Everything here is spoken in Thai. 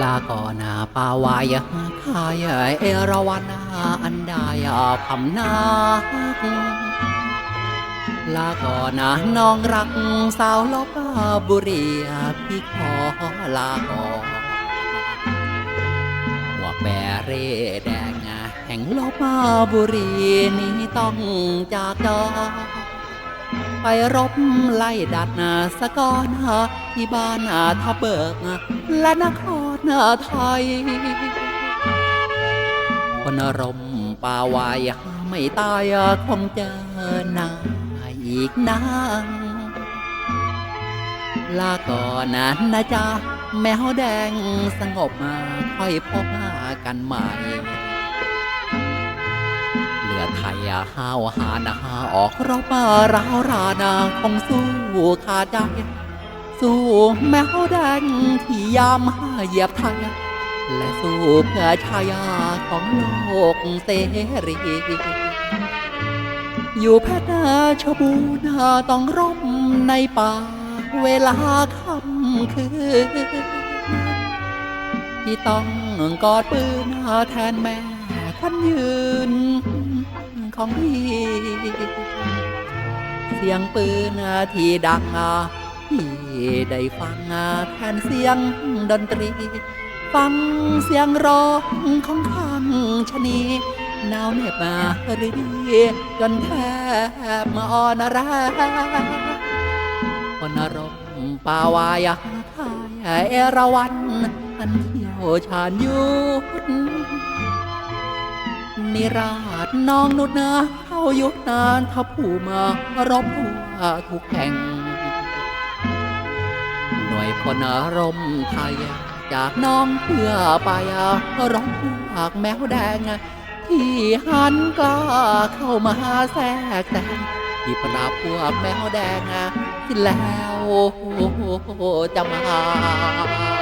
ลาก่อนาปาวายคายเอราวันอันดายพำนาลาก่อนนะน้องรักสาวลบบุรีพี่ขอลาก่อนหัวแบเร่แดงแห่งลบบุรีนี้ต้องจากจอไปรบไล่ดัดนาสะกอนที่บ้านาทับเบิกและนคร นาไทยคนรมป่าวายไม่ตายคงเจอหน้าอีกนานลาก่อนนะนะจ๊ะแมวแดงสงบมาค่อยพบกันใหม่เลือไทยห้าวหานาออกรบมาร้าวรานาคงสู้ขาดใจ สู้แมวแดงที่ยามเหยียบไทยและสู้เพื่อชายาของโลกเสรี อยู่แพทย์ชบูรณ์ต้องร่มในป่า เวลาค่ำคืนที่ต้องกอดปืนแทนแม่ควันยืนของพี่ เสียงปืนที่ดัง พี่ได้ฟังแทนเสียงดนตรี ฟังเสียงร้องของข้างชะนีหนาวเหน็บมาหรือดีจนแทบมาอ่อนแรงคนรมป่าวายาทายเอราวันอันเที่ยวชาญยุทธนิราชน้องนุดนาเข้ายุทธนานทับผู้มารบทั่วทุกแห่ง หน่วยพลรมไทย จากน้องเพื่อไปร้องพวกแมวแดง ที่หันกล้าเข้ามาแทรกแต่งที่ปราบพวกแมวแดงที่แล้วจะมา